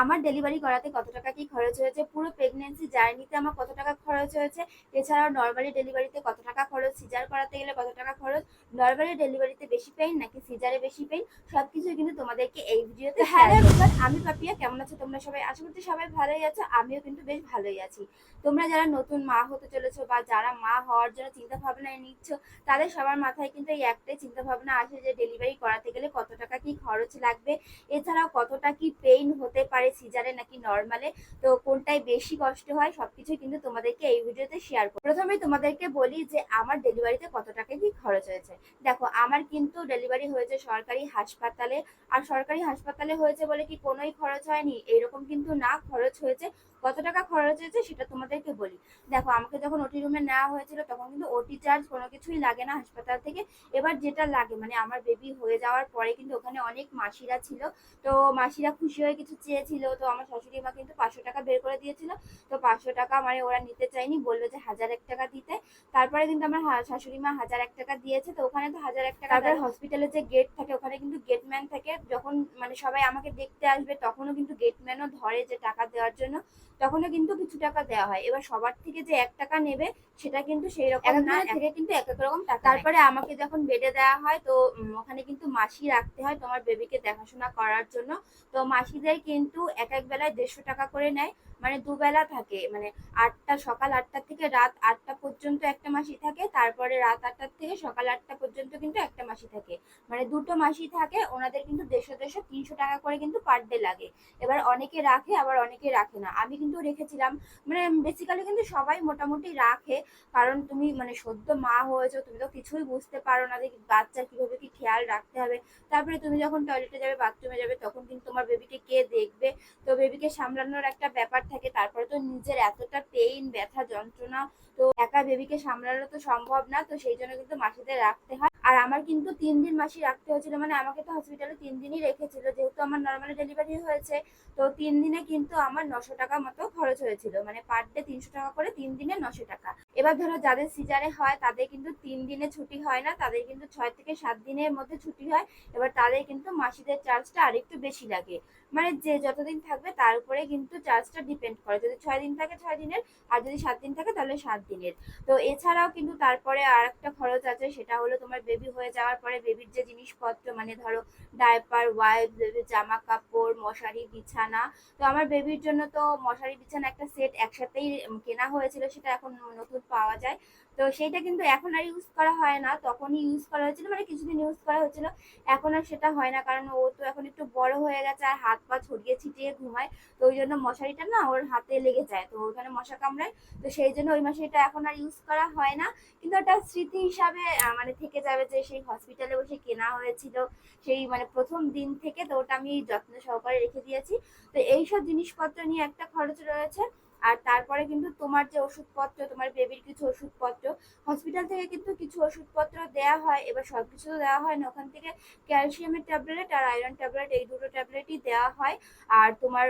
আমার ডেলিভারি করাতে কত টাকা কি খরচ হয়েছে? পুরো প্রেগনেন্সি জার্নিতে আমার কত টাকা খরচ হয়েছে? এছাড়াও নর্মালি ডেলিভারিতে কত টাকা খরচ? সিজার করাতে গেলে কত টাকা খরচ? নর্মালি ডেলিভারিতে বেশি পেইন নাকি সিজারে বেশি পেইন সবকিছু কিন্তু তোমাদেরকে এই ভিডিওতে হ্যালো এভরিওয়ান আমি পাপিয়া কেমন আছো তোমরা সবাই? আশা করছি সবাই ভালোই আছো আমিও কিন্তু বেশ ভালোই আছি। তোমরা যারা নতুন মা হতে চলেছো বা যারা মা হওয়ার জন্য চিন্তা ভাবনায় নিচ্ছ তাদের সবার মাথায় কিন্তু এই একটাই চিন্তা ভাবনা আসে যে ডেলিভারি করাতে গেলে কত টাকা কি খরচ লাগবে? এছাড়াও কতটা কি পেইন হতে পারে সিজারে নাকি নর্মালে তো কোনটাই বেশি কষ্ট হয় সবকিছু কিন্তু তোমাদেরকে এই ভিডিওতে শেয়ার করব। প্রথমে তোমাদেরকে বলি যে আমার ডেলিভারিতে কত টাকা কি খরচ হয়েছে। দেখো, আমার কিন্তু ডেলিভারি হয়েছে সরকারি হাসপাতালে। আর সরকারি হাসপাতালে হয়েছে বলে কি কোনোই খরচ হয়নি? এরকম কিন্তু না, খরচ হয়েছে। কত টাকা খরচ হয়েছে সেটা তোমাদেরকে বলি। দেখো, আমাকে যখন ওটি রুমে নেওয়া হয়েছিল তখন কিন্তু ওটি চার্জ কোনো কিছুই লাগে না হাসপাতাল থেকে। এবার যেটা লাগে মানে আমার বেবি হয়ে যাওয়ার পরে কিন্তু ওখানে অনেক মাসিরা ছিল। তো মাসিরা খুশি হয়ে কিছু চেয়েছিল। তো আমার শাশুড়ি মা কিন্তু পাঁচশো টাকা বের করে দিয়েছিল। তো পাঁচশো টাকা মানে ওরা নিতে চায়নি বলল যে হাজার এক টাকা দিতে। তারপরে কিন্তু আমার শাশুড়ি মা হাজার এক টাকা দিয়েছে তো ওখানে তো হাজার এক টাকা তারপরে হসপিটালে যে গেট থাকে ওখানে কিন্তু গেটম্যান থাকে। যখন মানে সবাই আমাকে দেখতে আসবে তখনও কিন্তু গেটম্যানও ধরে যে টাকা দেওয়ার জন্য। তখনও কিন্তু কিছু টাকা দেওয়া হয়। এবার সবার থেকে যে এক টাকা নেবে সেটা কিন্তু সেই রকম না। থেকে কিন্তু এক এক রকম টাকা তারপরে আমাকে যখন বেডে দেওয়া হয় তো ওখানে কিন্তু মাসি রাখতে হয় তোমার বেবিকে দেখাশোনা করার জন্য। তো মাসিদের কিন্তু এক এক বেলায় দেড়শো টাকা করে নেয়। মানে দুবেলা থাকে মানে আটটা, সকাল আটটা থেকে রাত আটটা পর্যন্ত একটা মাসি থাকে, তারপরে রাত আটটার থেকে সকাল আটটা পর্যন্ত কিন্তু একটা মাসি থাকে। মানে দুটো মাসি থাকে, ওনাদের কিন্তু দেড়শো দেড়শো, তিনশো টাকা করে কিন্তু পার ডে লাগে। এবার অনেকে রাখে, আবার অনেকে রাখে না। আমি কিন্তু রেখেছিলাম মানে বেসিক্যালি কিন্তু সবাই মোটামুটি রাখে, কারণ তুমি মানে সদ্য মা হয়েছো, তুমি তো কিছুই বুঝতে পারো না যে বাচ্চার কীভাবে কি খেয়াল রাখতে হবে। তারপরে তুমি যখন টয়লেটে যাবে বাথরুমে যাবে, তখন কিন্তু তোমার বেবিকে কে দেখবে? তো বেবিকে সামলানোর একটা ব্যাপার থাকে, তারপরে তো নিজের এতটা পেইন ব্যথা, যন্ত্রণা, তো একা বেবিকে সামলানো তো সম্ভব না, তো সেই জন্য কিন্তু মাসিদের রাখতে হয়। আর আমার কিন্তু তিন দিন মাসি রাখতে হয়েছিল মানে আমাকে তো হসপিটালে তিন দিনই রেখেছিল, যেহেতু আমার নর্মালি ডেলিভারি হয়েছে, তো তিন দিনে কিন্তু আমার নশো টাকা মতো খরচ হয়েছিল মানে পার ডে তিনশো টাকা করে তিন দিনে নশো টাকা। এবার ধরো যাদের সিজারে হয়, তাদের কিন্তু তিন দিনে ছুটি হয় না, তাদের কিন্তু ছয় থেকে সাত দিনের মধ্যে ছুটি হয়, এবার তাদের কিন্তু মাসিদের চার্জটা আরেকটু বেশি লাগে। মানে যে যতদিন থাকবে, তার উপরে কিন্তু চার্জটা ডিপেন্ড করে। যদি ছয় দিন থাকে, ছয় দিনের, আর যদি সাত দিন থাকে, তাহলে সাত দিনের। তো এছাড়াও কিন্তু তারপরে আর একটা খরচ আছে, সেটা হলো তোমার বেবি হয়ে যাওয়ার পরে বেবির যে জিনিসপত্র মানে ধরো ডায়পার ওয়াইপ বেবির জামা কাপড়, মশারি, বিছানা, তো আমার বেবির জন্য তো মশারি, বিছানা একটা সেট একসাথেই কেনা হয়েছিল, সেটা এখন নতুন পাওয়া যায়। তো সেইটা কিন্তু এখন আর ইউজ করা হয় না। তখনই ইউজ করা হয়েছিল মানে কিছুদিন ইউজ করা হয়েছিল। এখন আর সেটা হয় না, কারণ ও তো এখন একটু বড় হয়ে গেছে আর হাত পা ছড়িয়ে ছিটিয়ে ঘুমায়। তো ওই জন্য মশারিটা না ওর হাতে লেগে যায়, তো ওখানে মশা কামড়ায়। তো সেই জন্য ওই মশারিটা এখন আর ইউজ করা হয় না। কিন্তু ওটা স্মৃতি হিসাবে মানে থেকে যাবে যে সেই হসপিটালে বসে কেনা হয়েছিল। সেই মানে প্রথম দিন থেকে তো ওটা আমি যত্ন সহকারে রেখে দিয়েছি। তো এইসব জিনিসপত্র নিয়ে একটা খরচ রয়েছে। আর তারপরে কিন্তু তোমার যে ওষুধপত্র, তোমার বেবির কিছু ওষুধপত্র হসপিটাল থেকে কিন্তু কিছু ওষুধপত্র দেওয়া হয়, এবার সব কিছু তো দেওয়া হয় না ওখান থেকে ক্যালসিয়ামের ট্যাবলেট আর আয়রন ট্যাবলেট এই দুটো ট্যাবলেটই দেওয়া হয়। আর তোমার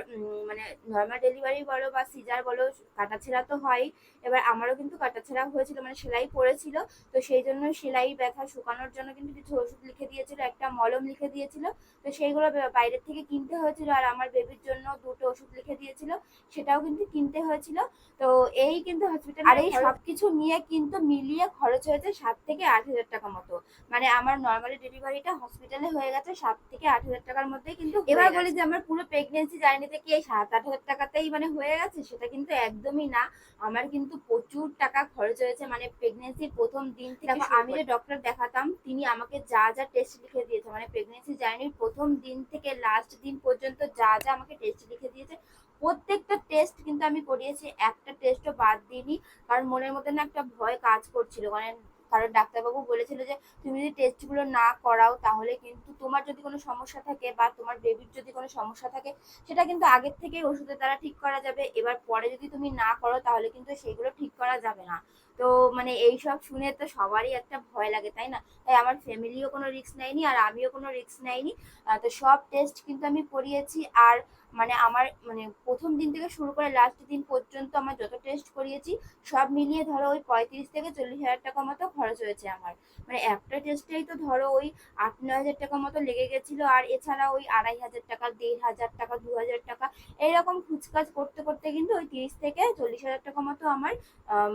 মানে নর্মাল ডেলিভারি বলো বা সিজার বলো, কাটাছেঁড়া তো হয়। এবার আমারও কিন্তু কাটাছেঁড়া হয়েছিল মানে সেলাই পড়েছিল। তো সেই জন্য সেলাই ব্যথা শুকানোর জন্য কিন্তু কিছু ওষুধ লিখে দিয়েছিল, একটা মলম লিখে দিয়েছিল। তো সেইগুলো বাইরের থেকে কিনতে হয়েছিল। আর আমার বেবির জন্য দুটো ওষুধ লিখে দিয়েছিল। সেটাও কিন্তু কিনতে হয়েছিল। তো এই কিন্তু হসপিটাল আর এই সবকিছু নিয়ে কিন্তু মিলিয়ে খরচ হয়েছে সাত থেকে আট হাজার টাকা মতো। মানে আমার নর্মালি ডেলিভারিটা হসপিটালে হয়ে গেছে সাত থেকে আট হাজার টাকার মধ্যে কিন্তু এবার বলি যে আমার পুরো প্রেগনেন্সি জার্নিতে কি এই সাত আট হাজার টাকাতেই মানে হয়ে গেছে? সেটা কিন্তু একদমই না। আমার কিন্তু প্রচুর টাকা খরচ হয়েছে। মানে প্রেগনেন্সির প্রথম দিন থেকে আমি যে ডক্টর দেখাতাম তিনি আমাকে যা যা টেস্ট লিখে দিয়েছে মানে প্রেগনেন্সি জার্নির প্রথম দিন থেকে লাস্ট দিন পর্যন্ত যা যা আমাকে টেস্ট লিখে দিয়েছে প্রত্যেকটা টেস্ট কিন্তু আমি করিয়েছি, একটা টেস্টও বাদ দিইনি, কারণ মনের মধ্যে না একটা ভয় কাজ করছিল। মানে কারণ ডাক্তারবাবু বলেছিল যে, তুমি যদি টেস্টগুলো না করাও, তাহলে কিন্তু তোমার যদি কোনো সমস্যা থাকে বা তোমার বেবির যদি কোনো সমস্যা থাকে, সেটা কিন্তু আগের থেকেই ওষুধের দ্বারা ঠিক করা যাবে। এবার পরে যদি তুমি না করো, তাহলে কিন্তু সেইগুলো ঠিক করা যাবে না। তো মানে এই সব শুনে তো সবারই একটা ভয় লাগে, তাই না? তাই আমার ফ্যামিলিও কোনো রিস্ক নেয়নি আর আমিও কোনো রিস্ক নেয়নি। তো সব টেস্ট কিন্তু আমি করিয়েছি আর মানে আমার মানে প্রথম দিন থেকে শুরু করে লাস্ট দিন পর্যন্ত আমার যত টেস্ট করিয়েছি, সব মিলিয়ে ধরো ওই পঁয়ত্রিশ থেকে চল্লিশ হাজার টাকা মতো খরচ হয়েছে আমার। মানে একটা টেস্টেই তো ধরো ওই আট নয় হাজার টাকা মতো লেগে গেছিল আর এছাড়া ওই আড়াই হাজার টাকা, দেড় হাজার টাকা, দু হাজার টাকা এইরকম খুচকাজ করতে করতে কিন্তু ওই তিরিশ থেকে চল্লিশ হাজার টাকা মতো আমার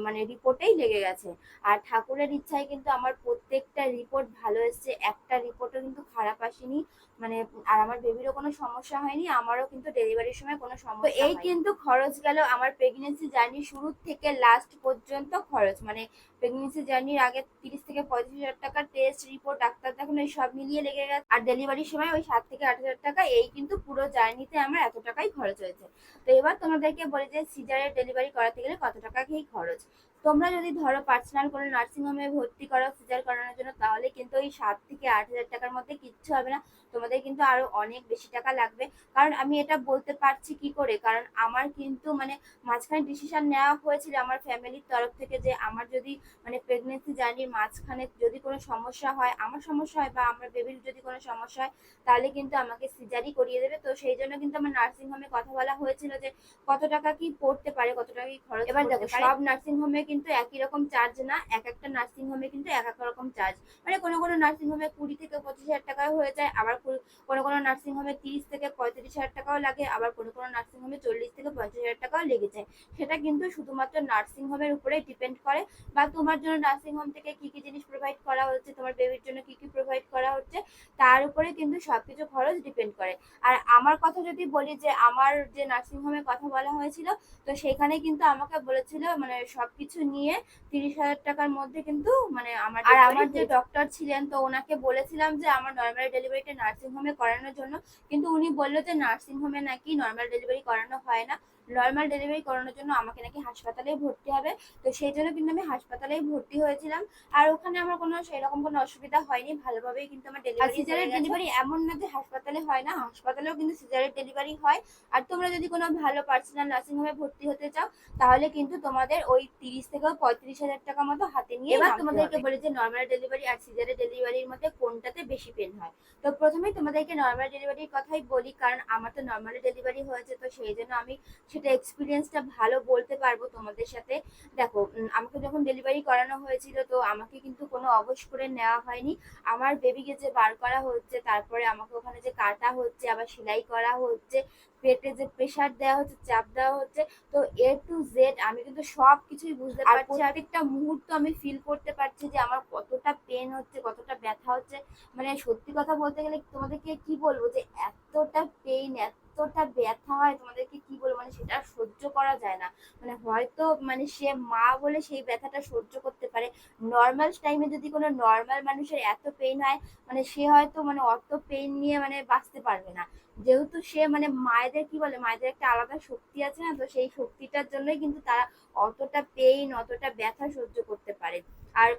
মানে রিপোর্টেই লেগে গেছে। আর ঠাকুরের ইচ্ছায় কিন্তু আমার প্রত্যেকটা রিপোর্ট ভালো এসেছে। একটা রিপোর্টও কিন্তু খারাপ আসেনি। মানে আর আমার বেবিরও কোনো সমস্যা হয়নি আমারও কিন্তু ডেলিভারির সময় কোনো সমস্যা এই কিন্তু খরচ গেল আমার প্রেগনেন্সি জার্নি শুরু থেকে লাস্ট পর্যন্ত খরচ। মানে প্রেগনেন্সি জার্নির আগে তিরিশ থেকে পঁয়ত্রিশ হাজার টাকার টেস্ট রিপোর্ট ডাক্তার দেখানো এই সব মিলিয়ে লেগে গেছে। আর ডেলিভারির সময় ওই সাত থেকে আট হাজার টাকা এই কিন্তু পুরো জার্নিতে আমার এত টাকাই খরচ হয়েছে। তো এবার তোমাদেরকে বলে যে সিজারের ডেলিভারি করাতে গেলে কত টাকা কি খরচ? তোমরা যদি ধরো পার্সোনাল কোনো নার্সিং হোমে ভর্তি করো সিজার করানোর জন্য তাহলে কিন্তু ওই সাত থেকে আট হাজার টাকার মধ্যে কিচ্ছু হবে না। তোমাদের কিন্তু আরও অনেক বেশি টাকা লাগবে। কারণ আমি এটা বলতে পারছি কি করে? কারণ আমার কিন্তু মানে মাঝখানে ডিসিশন নেওয়া হয়েছিল আমার ফ্যামিলির তরফ থেকে যে আমার যদি মানে প্রেগনেন্সি জার্নির মাঝখানে যদি কোনো সমস্যা হয় আমার সমস্যা হয় বা আমার বেবির যদি কোনো সমস্যা হয় তাহলে কিন্তু আমাকে সিজারই করিয়ে দেবে। তো সেই জন্য কিন্তু আমার নার্সিং হোমে কথা বলা হয়েছিল যে কত টাকা কি পড়তে পারে কত টাকা কি খরচ এবার দেখো সব নার্সিং হোমে কিন্তু একই রকম চার্জ না, এক একটা নার্সিং হোমে কিন্তু এক এক রকম চার্জ মানে কোনো কোনো নার্সিং হোমে কুড়ি থেকে পঁচিশ হাজার টাকাও হয়ে যায়, আবার কোনো কোনো নার্সিং হোমে তিরিশ থেকে পঁয়ত্রিশ হাজার টাকাও লাগে, আবার কোনো কোনো নার্সিং হোমে চল্লিশ থেকে পঞ্চাশ হাজার টাকাও লেগে যায়। সেটা কিন্তু শুধুমাত্র নার্সিং হোমের উপরে ডিপেন্ড করে। বা তোমার জন্য নার্সিং হোম থেকে কি কি জিনিস প্রোভাইড করা হচ্ছে, তোমার বেবির জন্য কি কি প্রোভাইড করা হচ্ছে, তার উপরে কিন্তু সবকিছু খরচ ডিপেন্ড করে। আর আমার কথা যদি বলি যে, আমার যে নার্সিং হোমের কথা বলা হয়েছিল, তো সেখানে কিন্তু আমাকে বলেছিল মানে সবকিছু নিয়ে তিরিশ হাজার টাকার মধ্যে কিন্তু মানে আমার আর আমার যে ডক্টর ছিলেন তো ওনাকে বলেছিলাম যে আমার নর্মাল ডেলিভারিটা নার্সিং হোমে করানোর জন্য। কিন্তু উনি বলল যে নার্সিং হোমে নাকি নর্মাল ডেলিভারি করানো হয় না। নর্মাল ডেলিভারি করানোর জন্য আমাকে নাকি হাসপাতালেই ভর্তি হবে। তো সেই জন্য কিন্তু আমি হাসপাতালেই ভর্তি হয়েছিলাম। আর ওখানে আমার কোনো সেরকম কোনো অসুবিধা হয়নি। ভালোভাবেই কিন্তু আমার ডেলিভারি সিজারের ডেলিভারি এমন না যে হাসপাতালে হয় না। হাসপাতালেও কিন্তু সিজারের ডেলিভারি হয়। আর তোমরা যদি কোনো ভালো পার্সোনাল নার্সিং হোমে ভর্তি হতে চাও তাহলে কিন্তু তোমাদের ওই তিরিশ থেকে পঁয়ত্রিশ হাজার টাকা মতো হাতে নিয়ে এবার তোমাদেরকে বলি যে নর্মাল ডেলিভারি আর সিজারের ডেলিভারির মধ্যে কোনটাতে বেশি পেন হয়। তো প্রথমেই তোমাদেরকে নর্মাল ডেলিভারির কথাই বলি কারণ আমার তো নর্মাল ডেলিভারি হয়েছে। তো সেই জন্য আমি সেটা এক্সপিরিয়েন্সটা ভালো বলতে পারব তোমাদের সাথে। দেখো আমাকে যখন ডেলিভারি করানো হয়েছিল তো আমাকে কিন্তু কোনো অবশ করে নেওয়া হয়নি। আমার বেবিকে যে বার করা হচ্ছে তারপরে আমাকে ওখানে যে কাটা হচ্ছে আবার সেলাই করা হচ্ছে পেটে যে প্রেশার দেওয়া হচ্ছে চাপ দেওয়া হচ্ছে তো এ টু জেড আমি কিন্তু সব কিছুই বুঝতে পারছি। আর একটা মুহূর্ত আমি ফিল করতে পারছি যে আমার কতটা পেন হচ্ছে কতটা ব্যথা হচ্ছে। মানে সত্যি কথা বলতে গেলে তোমাদেরকে কি বলব যে এতটা পেইন এতটা ব্যথা হয় তোমাদেরকে কি বলব? মানে সেটা সহ্য করা যায় না। মানে হয়তো মানে সে মা বলে সেই ব্যথাটা সহ্য করতে পারে। নর্মাল টাইমে যদি কোনো নর্মাল মানুষের এত পেইন হয় মানে সে হয়তো মানে অত পেইন নিয়ে মানে বাঁচতে পারবে না। যেহেতু সে মানে মায়েদের কি বলে? মায়েদের একটা আলাদা শক্তি আছে না, তো সেই শক্তিটার জন্যই কিন্তু তারা অতটা পেইন অতটা ব্যথা সহ্য করতে পারে। আর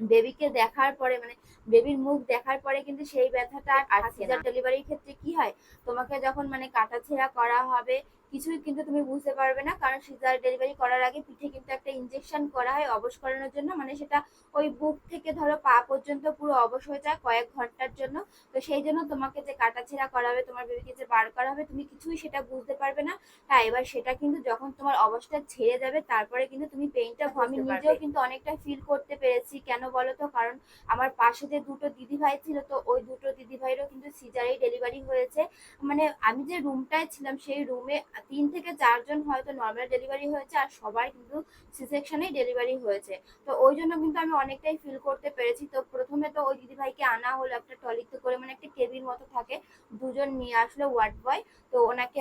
বেবিকে দেখার পরে মানে বেবির মুখ দেখার পরে কিন্তু সেই ব্যথাটা আর সিজার ডেলিভারির ক্ষেত্রে কি হয়? তোমাকে যখন মানে কাটাছেঁড়া করা হবে কিছুই কিন্তু তুমি বুঝতে পারবে না কারণ সিজার ডেলিভারি করার আগে পিঠে কিন্তু একটা ইনজেকশন করা হয় অবশ করানোর জন্য মানে সেটা ওই বুক থেকে ধরো পা পর্যন্ত পুরো অবশ হয়ে যায় কয়েক ঘণ্টার জন্য। তো সেই জন্য তোমাকে যে কাটাছেঁড়া করা হবে তোমার বেবিকে যে বার করা হবে তুমি কিছুই সেটা বুঝতে পারবে না। হ্যাঁ এবার সেটা কিন্তু যখন তোমার অবস্থা ছেড়ে যাবে তারপরে কিন্তু তুমি পেইনটা আমি নিজেও কিন্তু অনেকটা ফিল করতে পেরেছি কেন বলো তো? কারণ আমার পাশে যে দুটো দিদি ভাই ছিল তো ওই দুটো দিদি ভাইয়েরও কিন্তু সিজারেই ডেলিভারি হয়েছে। মানে আমি যে রুমটায় ছিলাম সেই রুমে তিন থেকে চারজন হয়তো নর্মাল ডেলিভারি হয়েছে আর সবাই কিন্তু সি সেকশনেই ডেলিভারি হয়েছে। তো ওই জন্য কিন্তু আমি অনেকটাই ফিল করতে পেরেছি। তো প্রথমে তো ওই দিদিভাইকে আনা হলো, একটা টলিতে করে মানে একটা কেবিন মতো থাকে, দুজন নিয়ে আসলো ওয়ার্ড বয় তো ওনাকে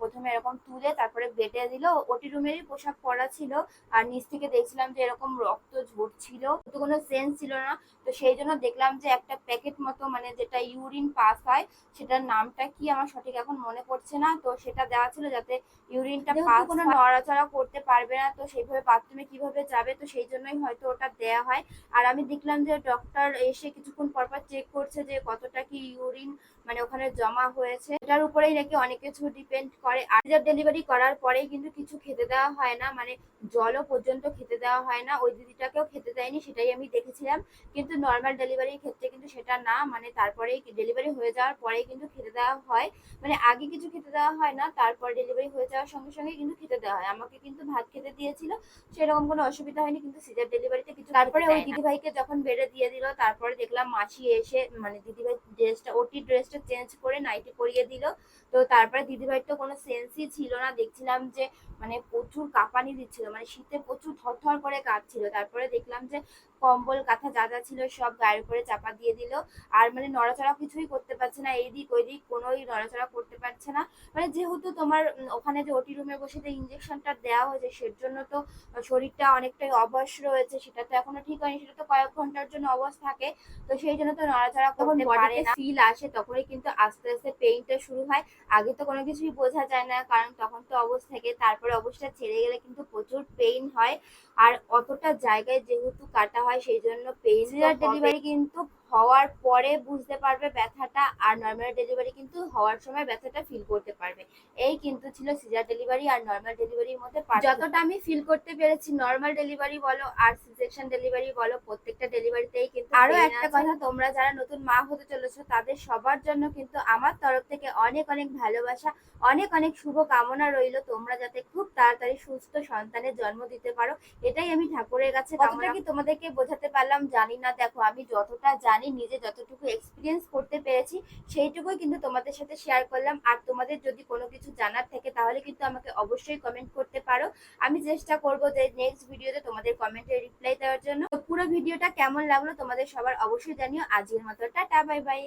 প্রথমে এরকম তুলে তারপরে বেটে দিল। ওটি রুমেরই পোশাক পরা ছিল আর নিচ থেকে দেখছিলাম যে এরকম রক্ত ঝরছিল। তো কোনো সেন্স ছিল না। তো সেই জন্য দেখলাম যে একটা প্যাকেট মতো মানে যেটা ইউরিন পাস হয়, সেটার নামটা কি আমার সঠিক এখন মনে পড়ছে না। তো সেটা দেওয়া ছিল যাতে ইউরিনটা পাস কোনো নড়াচড়া করতে পারবে না তো সেইভাবে বাথরুমে কীভাবে যাবে তো সেই জন্যই হয়তো ওটা দেয়া হয়। আর আমি দেখলাম যে ডক্টর এসে কিছুক্ষণ পর পর চেক করছে যে কতটা কি ইউরিন মানে ওখানে জমা হয়েছে। এটার উপরেই নাকি অনেক কিছু ডিপেন্ড করে। আর ডেলিভারি করার পরেই কিন্তু কিছু খেতে দেওয়া হয় না মানে জলও পর্যন্ত খেতে দেওয়া হয় না। ওই দিদিটাকেও খেতে দেয়নি সেটাই আমি দেখেছিলাম। কিন্তু নর্মাল ডেলিভারির ক্ষেত্রে কিন্তু সেটা না মানে তারপরেই ডেলিভারি হয়ে যাওয়ার পরেই কিন্তু খেতে দেওয়া হয়। মানে আগে কিছু খেতে দেওয়া হয় না তারপর ডেলিভারি হয়ে যাওয়ার সঙ্গে সঙ্গে কিন্তু খেতে দেওয়া হয়। আমাকে কিন্তু ভাত খেতে দিয়েছিল সেরকম কোনো অসুবিধা হয়নি কিন্তু সিজার ডেলিভারিতে কিছু তারপরে ওই দিদিভাইকে যখন বেড়ে দিয়ে দিল তারপরে দেখলাম মাছি এসে মানে দিদিভাই ড্রেসটা ওটি ড্রেসটা ড্রেসটা চেঞ্জ করে নাইটি পরিয়ে দিল। তো তারপরে দিদিভাইয়ের তো কোনো সেন্সই ছিল না। দেখছিলাম যে মানে প্রচুর কাঁপানি দিচ্ছিল মানে শীতে প্রচুর থরথর করে কাঁপছিল। তারপরে দেখলাম যে কম্বল কাঁথা যা যা ছিল সব গায়ের উপরে চাপা দিয়ে দিল। আর মানে নড়াচড়া কিছুই করতে পারছে না এইদিক ওইদিক কোনোই নড়াচড়া করতে পারছে না। মানে যেহেতু তোমার ওখানে যে ওটি রুমে বসে যে ইঞ্জেকশনটা দেওয়া হয়েছে সের জন্য তো শরীরটা অনেকটাই অবশ রয়েছে সেটা তো এখনও ঠিক হয়নি সেটা তো কয়েক ঘণ্টার জন্য অবশ থাকে। তো সেই জন্য তো নড়াচড়া করতে পারে না। ফিল আসে তখনই কিন্তু আস্তে আস্তে পেইনটা শুরু হয়। আগে তো কোনো কিছুই বোঝা যায় না কারণ তখন তো অবশ থাকে তারপরে অবস্থা ছেড়ে গেলে কিন্তু প্রচুর পেইন হয়। আর অতটা জায়গায় যেহেতু কাটা হয় সেই জন্য পেইন ডেলিভারি কিন্তু হওয়ার পরে বুঝতে পারবে ব্যথাটা আর নর্মাল ডেলিভারি কিন্তু হওয়ার সময় ব্যথাটা ফিল করতে পারবে। এই কিন্তু ছিল সিজার ডেলিভারি আর নর্মাল ডেলিভারির মধ্যে যতটা আমি ফিল করতে পেরেছি নর্মাল ডেলিভারি বলো আর সিজেকশন ডেলিভারি বলো প্রত্যেকটা ডেলিভারিতেই কিন্তু আরও একটা কথা তোমরা যারা নতুন মা হতে চলেছো তাদের সবার জন্য কিন্তু আমার তরফ থেকে অনেক অনেক ভালোবাসা অনেক অনেক শুভ কামনা রইল। তোমরা যাতে খুব তাড়াতাড়ি সুস্থ সন্তানের জন্ম দিতে পারো এটাই আমি ঠাকুরের কাছে কতটা কি তোমাদেরকে বোঝাতে পারলাম জানি না। দেখো আমি যতটা জানি, নিজে যতটুকু এক্সপিরিয়েন্স করতে পেরেছি, সেইটুকুই কিন্তু তোমাদের সাথে শেয়ার করলাম। আর তোমাদের যদি কোনো কিছু জানার থাকে, তাহলে কিন্তু আমাকে অবশ্যই কমেন্ট করতে পারো। আমি চেষ্টা করব যে নেক্সট ভিডিওতে তোমাদের কমেন্টের রিপ্লাই দেওয়ার জন্য। পুরো ভিডিওটা কেমন লাগল তোমাদের সবার অবশ্যই জানিও। আজকের মতো টাটা বাই বাই